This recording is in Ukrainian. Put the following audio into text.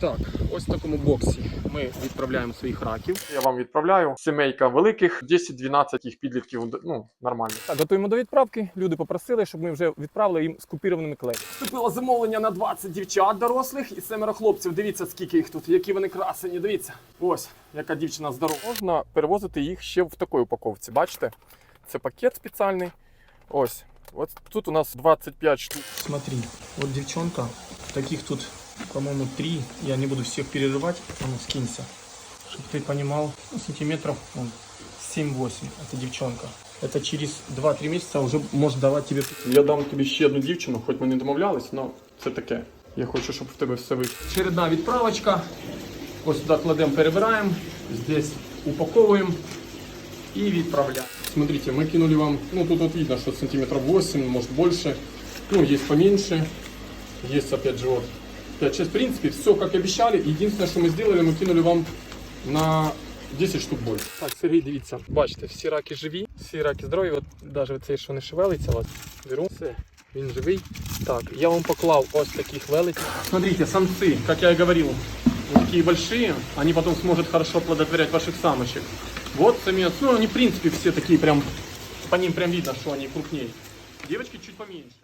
Так, ось в такому боксі ми відправляємо своїх раків. Я вам відправляю сімейка великих, 10-12 їх підлітків, ну, нормально. Так, готуємо до відправки. Люди попросили, щоб ми вже відправили їм з купірованими клеями. Вступило замовлення на 20 дівчат дорослих і семеро хлопців. Дивіться, скільки їх тут, які вони красені. Дивіться. Ось, яка дівчина здорова. Можна перевозити їх ще в такій упаковці. Бачите? Це пакет спеціальний. Ось. От тут у нас 25 штук. Смотри, вот девчонка, таких тут, по-моему, три. Я не буду всех перерывать. А ну, скинься. Чтобы ты понимал, ну, сантиметров вон, 7-8. Это девчонка. Это через 2-3 месяца уже может давать тебе... Я дам тобі ще одну дівчину, хоч ми не домовлялись, але це таке. Я хочу, щоб в тебе все вийшло. Чередна відправочка. Ось сюди кладемо, перебираємо, здесь упаковуємо і відправляємо. Смотрите, мы кинули вам, ну тут вот видно, что сантиметров 8, может больше. Ну, есть поменьше, есть опять же вот 5-6. В принципе, все как обещали. Единственное, что мы сделали, мы кинули вам на 10 штук більше. Так, Сергій, дивіться, бачите, всі раки живі, всі раки здорові, от навіть цей, що не шевелиться, от, беру, все, він живий. Так, я вам поклав ось таких великих. Смотрите, самцы, как я и говорил, вот такие большие, они потом сможет хорошо плодотворять ваших самочек. Вот самец, ну они в принципе все такие прям, по ним прям видно, что они крупнее. Девочки чуть поменьше.